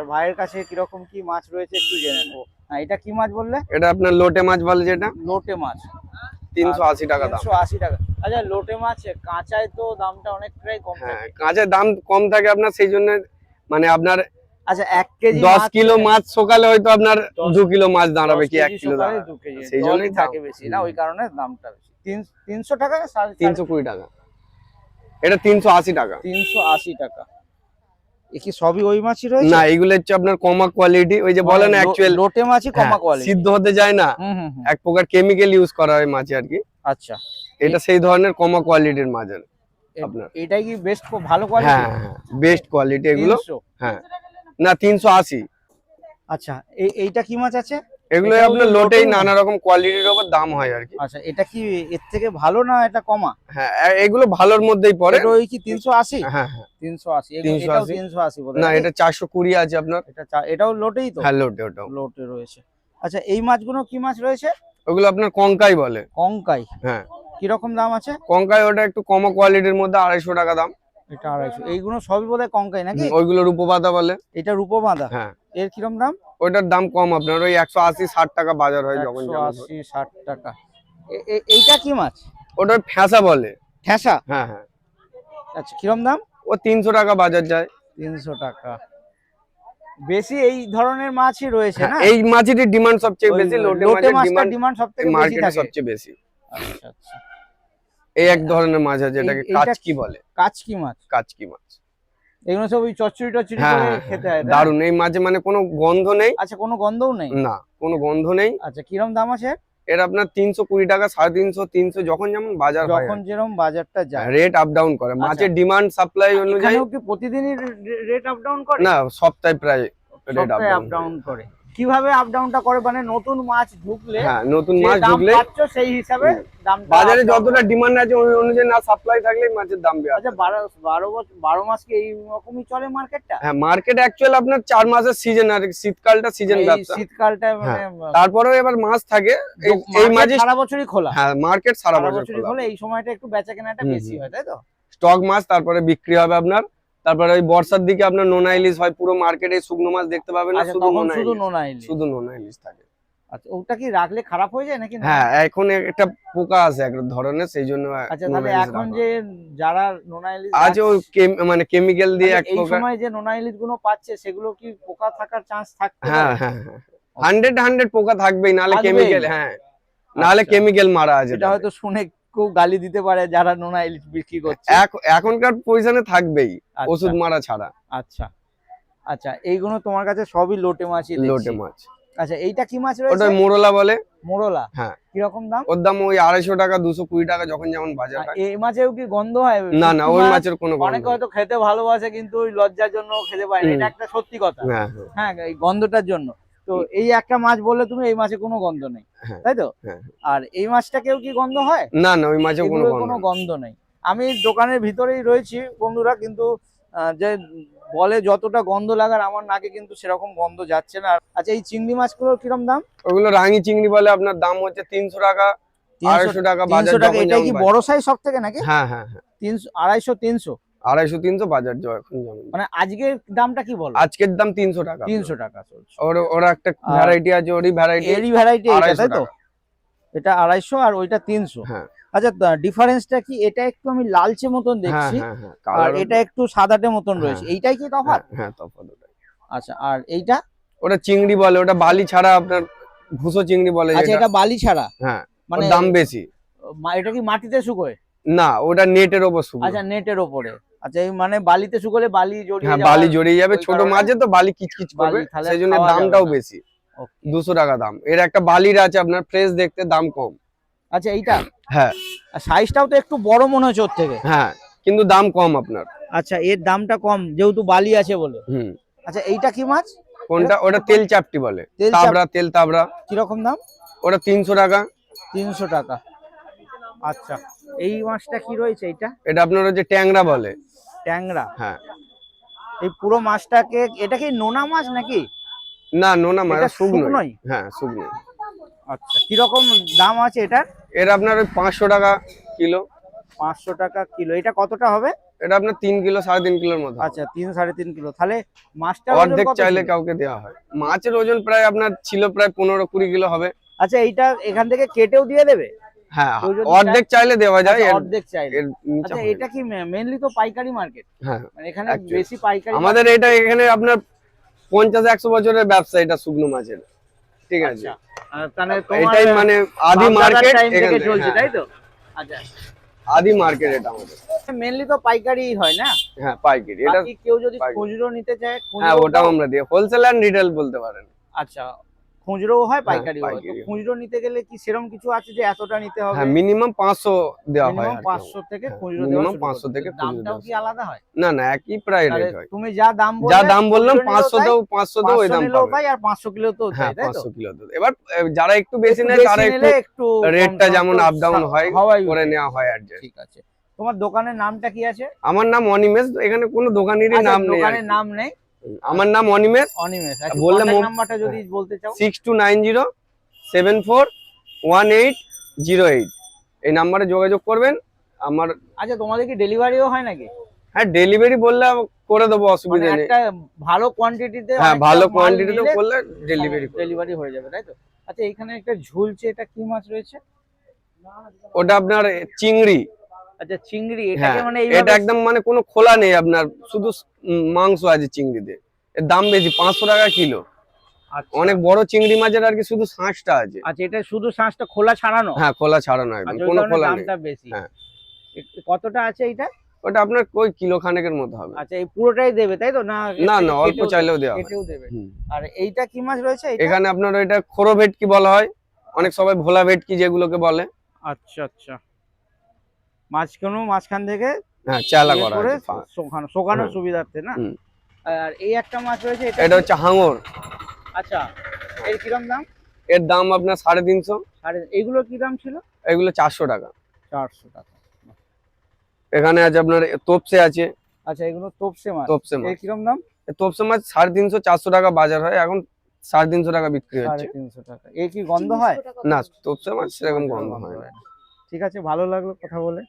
আর ভাইয়ের কাছে কীরকম কি মাছ রয়েছে একটু জেনে নেব। হ্যাঁ এটা কি মাছ বললে? এটা আপনার লোটে মাছ বলে যেটা? লোটে মাছ। তিনশো আশি টাকা তিনশো আশি টাকা। আচ্ছা লোটে মাছ কাঁচায় তো দামটা অনেকটাই কম হ্যাঁ থাকে। দাম কম থাকে আপনার সেই জন্য মানে আপনার আচ্ছা এক কেজি দশ কিলো মাছ সকালে হয়তো আপনার দু কিলো মাছ দাঁড়াবে কি এক কিলো সেই জন্যই থাকে বেশি না? ওই কারণে দামটা বেশি। তিনশো টাকা তিনশো কুড়ি টাকা। এটা তিনশো আশি টাকা। তিনশো আশি টাকা। কি সবই ওই মাছই রয়েছে? না এগুলো হচ্ছে আপনার কমা কোয়ালিটি ওই যে বলে না মানে লো- অ্যাকচুয়াল লোটে মাছই কমা কোয়ালিটি সিদ্ধ হতে যায় না। হুম হুম হুম। এক প্রকার কেমিক্যাল ইউজ করা হয় মাছে আর কি। আচ্ছা। এটা সেই ধরনের কমা কোয়ালিটির মাছ আর আপনার। এটাই কি বেস্ট ভালো কোয়ালিটি হ্যাঁ হ্যাঁ বেস্ট কোয়ালিটি এগুলো। তিনশো? হ্যাঁ। না তিনশো আশি। আচ্ছা এই এইটা কি মাছ আছে? এগুলো আপনার লোটেই? নানা রকম কোয়ালিটির উপর দাম হয় আর কি। আচ্ছা এটা কি এর থেকে ভালো না এটা কমা? হ্যাঁ এগুলো ভালোর মধ্যেই পড়ে। এটা ওই কি তিনশো আশি? হ্যাঁ হ্যাঁ। তিনশো আশি। 380 এটাও তিনশো আশি বোধ না এটা চারশো কুড়ি আছে আপনার। এটা এটাও লোটেই তো? হ্যাঁ লোটে ওটাও লোটে রয়েছে। আচ্ছা এই মাছগুলো কি মাছ রয়েছে? ওগুলো আপনার কঙ্কাই বলে। কঙ্কাই হ্যাঁ। কীরকম দাম আছে? কঙ্কাই ওটা একটু কম কোয়ালিটির মধ্যে আড়াইশো টাকা দাম। এটা আড়াইশো। এইগুলো সবই বোধ হয় কঙ্কাই নাকি? ওইগুলো রূপপাতা বলে। এটা রূপবাঁধা? হ্যাঁ। এর কিরম দাম? ওইটার দাম কম আপনার ওই একশো আশি ষাট টাকা বাজার হয় যখন। আশি ষাট টাকা। এইটা কি মাছ? ওটা ওই ফ্যাঁসা বলে। ঠেসা? হ্যাঁ হ্যাঁ। আচ্ছা কিরম দাম? ও তিনশো টাকা বাজার যায়। তিনশো টাকা। বেশি এই ধরনের মাছই রয়েছে হ্যাঁ, না? এই মাছেরই ডিমান্ড সবচেয়ে বেশি লোটে মাছের ডিমান্ড ডিমান্ড বেশি থাকে। সবচেয়ে বেশি। আচ্ছা আচ্ছা। এই এক ধরনের মাছ আছে যেটাকে কাচকি বলে। কাচকি মাছ। কাচকি মাছ। এগুলো সব ওই চচ্চড়ি টচ্চড়ি হ্যাঁ করে হ্যাঁ, খেতে হ্যাঁ, হয়। তাই না? দারুণ। এই মাঝে মানে কোনো গন্ধ নেই। আচ্ছা কোনো গন্ধও নেই? না কোনো গন্ধ নেই। আচ্ছা কিরম দাম আছে? এটা আপনার তিনশো কুড়ি টাকা সাড়ে তিনশো তিনশো যখন যেমন বাজার হয় যখন যেরকম বাজারটা যায়। রেট আপ ডাউন করে। মাছের ডিমান্ড সাপ্লাই অনুযায়ী প্রতিদিনই রেট আপ ডাউন করে? না সপ্তাহে প্রায় রেট আপ ডাউন করে। কীভাবে আপ ডাউনটা করে? মানে নতুন মাছ ঢুকলে হ্যাঁ নতুন মাছ দাম ঢুকলে পাচ্ছ সেই হিসাবে দামটা বাজারে যতটা ডিমান্ড আছে ওই অনুযায়ী না সাপ্লাই থাকলে মাছের দাম বেড়ে আচ্ছা বারো বারো বছর বারো মাস কি এই রকমই চলে মার্কেটটা হ্যাঁ মার্কেট অ্যাকচুয়াল আপনার চার মাসের সিজন আর কি, শীতকালটা সিজন ব্যবসা শীতকালটা মানে তারপরেও এবার মাছ থাকে। এই মাঝে সারা বছরই খোলা। হ্যাঁ মার্কেট সারা সারা বছর বছরই খোলা। খোলা এই সময়টা একটু বেচা কেনাটা বেশি হয় তাই তো? স্টক মাছ তারপরে বিক্রি হবে আপনার। তারপরে ওই বর্ষার দিকে আপনার নোনা ইলিশ হয় পুরো মার্কেটে শুকনো মাছ দেখতে পাবেন না আচ্ছা শুধু নোনা শুধু ইলিশ। শুধু নোনা ইলিশ থাকে। আচ্ছা ওটা কি রাখলে খারাপ হয়ে যায় নাকি হ্যাঁ এখন একটা পোকা আছে এক ধরনের সেই জন্য আচ্ছা তাহলে এখন যে যারা নোনা ইলিশ ওই কেম- মানে কেমিক্যাল দিয়ে এক আচ্ছা, এই সময় যে নোনা ইলিশগুলো পাচ্ছে সেগুলো কি পোকা থাকার চান্স থাকতে হ্যাঁ হ্যাঁ হ্যাঁ। হান্ড্রেড হান্ড্রেড পোকা থাকবেই নাহলে থাকবেই? কেমিক্যাল হ্যাঁ আচ্ছা। কেমিক্যাল মারা আছে এটা হয়তো শুনে কেউ গালি দিতে পারে যারা নোনা ইলিশ বিক্রি করছে। এখনকার পজিশনে থাকবেই আচ্ছা, ওষুধ মারা ছাড়া। আচ্ছা। আচ্ছা এইগুলো তোমার কাছে সবই লোটে মাছই দেখছি। লোটে মাছ। আচ্ছা এইটা কি মাছ রয়েছে? ওটা মোরলা বলে। মোরলা? হ্যাঁ। কীরকম দাম? ওর দাম ওই আড়াইশো টাকা দুশো কুড়ি টাকা যখন যেমন বাজার হয় এই মাছেও কি গন্ধ হয়? না না ওই মাছের কোনো গন্ধ অনেকে হয়তো খেতে ভালোবাসে কিন্তু ওই লজ্জার জন্য খেতে পারে না। এটা একটা সত্যি কথা। হ্যাঁ হ্যাঁ। হ্যাঁ এই গন্ধটার জন্য। তো এই একটা মাছ বললে তুমি এই মাছে কোনো গন্ধ নেই হ্যাঁ, তাই তো? হ্যাঁ। আর এই মাছটাকেও কি গন্ধ হয়? না না ওই মাছের কোনো গন্ধ কোনো নেই। গন্ধ নেই। আমি দোকানের ভিতরেই রয়েছি বন্ধুরা কিন্তু যে বলে যতটা গন্ধ লাগার আমার নাকে কিন্তু সেরকম গন্ধ যাচ্ছে না। আচ্ছা এই চিংড়ি মাছগুলোর কিরম দাম? ওগুলো রাঙি চিংড়ি বলে আপনার দাম হচ্ছে তিনশো টাকা আড়াইশো টাকা বাজার তিনশো টাকা যেমন কি বড় সাইজ সব থেকে নাকি? হ্যাঁ হ্যাঁ হ্যাঁ। তিনশো আড়াইশো তিনশো? আড়াইশো তিনশো বাজার যখন যেমন। মানে আজকের দামটা কি বলো? আজকের দাম তিনশো টাকা। তিনশো টাকা চলছে। ওর একটা ভ্যারাইটি আছে ওরই ভ্যারাইটি এরই ভ্যারাইটি তাই তো? এটা আড়াইশো আর ওইটা তিনশো। হ্যাঁ। আচ্ছা ডিফারেন্সটা কি? এটা একটু আমি লালচে মতন হ্যাঁ দেখছি। হ্যাঁ আর এটা একটু সাদাটে মতন রয়েছে। এইটাই কি তফাৎ? হ্যাঁ তফাৎ আচ্ছা আর এইটা? ওটা চিংড়ি বলে ওটা বালি ছাড়া আপনার ভুসো চিংড়ি বলে আচ্ছা এটা বালি ছাড়া? হ্যাঁ মানে দাম বেশি। এটা কি মাটিতে শুকোয়? না ওটা নেটের ওপর শুকনো আচ্ছা নেটের ওপরে। আচ্ছা এই মানে বালিতে শুকোলে বালি জড়িয়ে হ্যাঁ বালি জড়িয়ে যাবে ছোট মাঝে তো বালি কিচকিচ করবে সেই জন্য দামটাও বেশি. দুশো টাকা দাম। এর একটা বালির আছে আপনার ফ্রেশ দেখতে দাম কম। আচ্ছা এইটা? হ্যাঁ। সাইজটাও তো একটু বড় মনে হচ্ছে ওর থেকে। হ্যাঁ কিন্তু দাম কম আপনার। আচ্ছা এর দামটা কম যেহেতু বালি আছে বলে। হুম। আচ্ছা এইটা কি মাছ? কোনটা? ওটা তেল চাপটি বলে। তাবড়া তেল তাবড়া। কীরকম দাম? ওটা তিনশো টাকা। তিনশো টাকা। আচ্ছা এই মাছটা কি রয়েছে এটা এটা আপনার হচ্ছে ট্যাংরা বলে। ট্যাংরা। হ্যাঁ। এই পুরো মাছটাকে এটা কি নোনা মাছ নাকি? না নোনা মাছ এটা শুকনো শুকনোই। হ্যাঁ শুকনো আচ্ছা কীরকম দাম আছে এটার? এটা আপনার ওই পাঁচশো টাকা কিলো। পাঁচশো টাকা কিলো। এটা কতটা হবে? এটা আপনার তিন কিলো সাড়ে তিন কিলোর মতো আচ্ছা তিন সাড়ে তিন কিলো। তাহলে মাছটা অর্ধেক চাইলে কাউকে দেওয়া হয়। মাছের ওজন প্রায় আপনার ছিল প্রায় পনেরো কুড়ি কিলো হবে। আচ্ছা এইটা এখান থেকে কেটেও দিয়ে দেবে? হ্যাঁ অর্ধেক চাইলে দেওয়া যায় আচ্ছা, অর্ধেক চাইলে। আচ্ছা এটা কি মেনলি তো পাইকারি মার্কেট হ্যাঁ মানে এখানে বেশি পাইকারি আমাদের এটা এখানে আপনার পঞ্চাশ একশো বছরের ব্যবসা এটা শুকনো মাছের। ঠিক আছে? আচ্ছা। এটাই মানে আদি মার্কেট চলছে তাই তো? আচ্ছা। আদি মার্কেট এটা আমাদের। মেনলি তো পাইকারি হয় না? হ্যাঁ পাইকারি। এটা বাকি কেউ যদি খুচরো নিতে চায় হ্যাঁ ওটাও আমরা দিই হোলসেল এন্ড রিটেল বলতে পারেন। আচ্ছা খুচরোও হয় হয় খুচরো নিতে গেলে কি সেরকম কিছু আছে যে এতটা নিতে হবে? হ্যাঁ মিনিমাম পাঁচশো দেওয়া হয় মিনিমাম আর কি। পাঁচশো থেকে হ্যাঁ, খুচরো minimum 500 থেকে দামটাও কি আলাদা হয়? না না একই প্রায় রেট হয়। তুমি যা দাম বললে যা দাম বললাম ওই 500 দাম পাবে। আর পাঁচশো কিলো তো হ্যাঁ তাই তো? পাঁচশো কিলো তো। এবার যারা একটু বেশি নেয় তারা একটু রেটটা যেমন আপ ডাউন হয় করে নেওয়া হয় অ্যাডজাস্ট ঠিক আছে। তোমার দোকানের নামটা কি আছে? আমার নাম অনিমেষ এখানে কোনো দোকানেরই আচ্ছা, নাম নেই আর দোকানের নাম নেই। আমার নাম অনিমেষ। অনিমেষ বললে বললে নাম্বারটা যদি বলতে চাও। Six two nine zero seven four one eight zero eight এই নাম্বারে যোগাযোগ করবেন। আমার আচ্ছা তোমাদের কি ডেলিভারিও হয় নাকি? হ্যাঁ ডেলিভারি বললে করে দেবো মানে অসুবিধা নেই। একটা ভালো কোয়ান্টিটিতে হ্যাঁ ভালো কোয়ান্টিটিতে করলে ডেলিভারি ডেলিভারি হয়ে যাবে তাই তো? আচ্ছা এখানে একটা ঝুলছে এটা কি মাছ রয়েছে? ওটা আপনার চিংড়ি। আচ্ছা চিংড়ি হ্যাঁ এটাকে মানে এটা একদম মানে কোনো খোলা নেই আপনার শুধু মাংস আছে চিংড়িতে। এর দাম বেশি পাঁচশো টাকা কিলো। আচ্ছা। অনেক বড় চিংড়ি মাছের আর কি শুধু শাঁসটা আছে। আচ্ছা এটা শুধু শ্বাসটা খোলা ছাড়ানো? হ্যাঁ খোলা ছাড়ানো একদম আচ্ছা কোনো খোলা নেই। দামটা বেশি। হ্যাঁ। কতটা আছে এটা? ওটা আপনার ওই কিলো খানেকের মতো হবে। আচ্ছা এই পুরোটাই দেবে তাই তো? না না না অল্প চাইলেও দেওয়া হয়। কেটেও দেবে। আর এইটা কি মাছ রয়েছে এটা? এখানে আপনার ওইটা খোরো ভেটকি বলা হয়। অনেক সবাই ভোলা ভেটকি যেগুলোকে বলে। আচ্ছা আচ্ছা। মাঝখানো মাঝখান থেকে হ্যাঁ চালা ইয়ে করা শোকানো শোকানোর সুবিধার্থে না? আর এই একটা মাছ রয়েছে এটা হচ্ছে হাঙর। আচ্ছা এর কিরম দাম? এর দাম আপনার সাড়ে তিনশো। আর এইগুলো কি দাম ছিল? এগুলো চারশো টাকা। চারশো টাকা। এখানে আছে আপনার তোপসে আছে। আচ্ছা এগুলো তোপসে মাছ। তোপসে মাছ। কিরম দাম? তোপসে মাছ সাড়ে তিনশো চারশো টাকা বাজার হয়। এখন সাড়ে তিনশো টাকা বিক্রি সাড়ে হচ্ছে। তিনশো টাকা। এর কি গন্ধ হয়? না তোপসে মাছ সেরকম গন্ধ হয় না। ঠিক আছে ভালো লাগল কথা বলে।